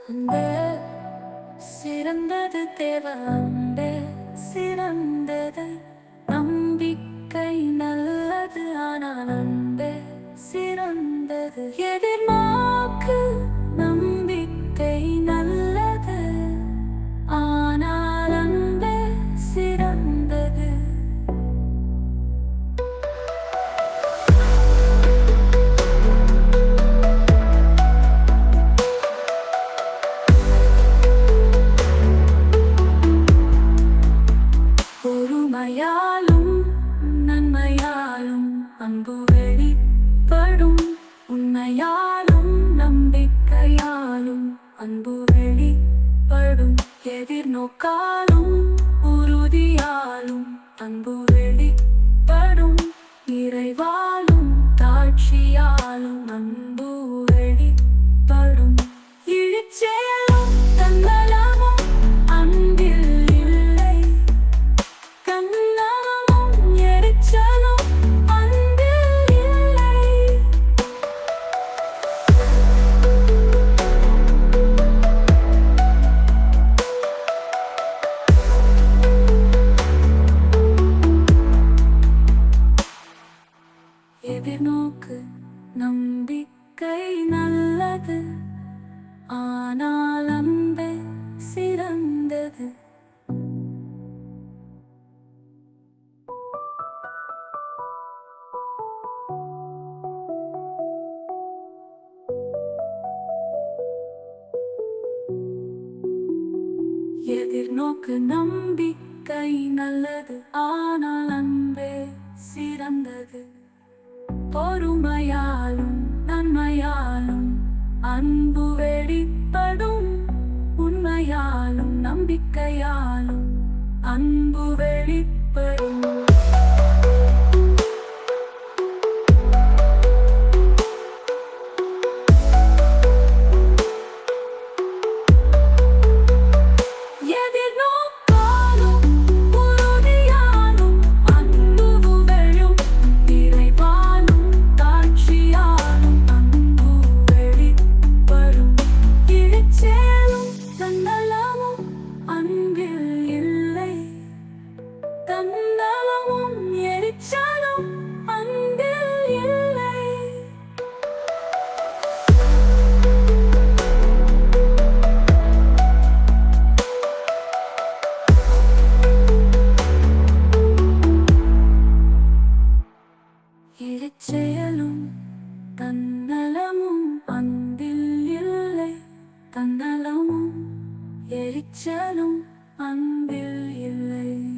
அன்பே சிறந்தது தேவ அன்பே சிறந்தது நம்பிக்கை நல்லது ஆனால் அன்பே சிறந்தது எதிர்நோக்கு பொறுமையாலும் நன்மையாலும் அன்பு வெளிப்படும். உண்மையாலும் நம்பிக்கையாலும் அன்பு வெளிப்படும். எதிர்நோக்காலும் உறுதியாலும் அன்பு வெளிப்படும். நிறைவாலும் தாட்சியாலும் அன்பு நம்பிக்கை நல்லது ஆனால் அன்பே சிறந்தது. எதிர்நோக்கு நம்பிக்கை நல்லது ஆனால் அன்பே சிறந்தது. பொறுமையாலும் நன்மையாலும் அன்பு வெளிப்படும் உண்மையாலும் நம்பிக்கையாலும் அன்பு வெளிப்படும் தன்னலமும் எரிச்சலும் அன்பில் இல்லை. இழிச்செயலும் தன்னலமும் அன்பில் இல்லை. தன்னலமும் எரிச்சலும் அன்பில் இல்லை.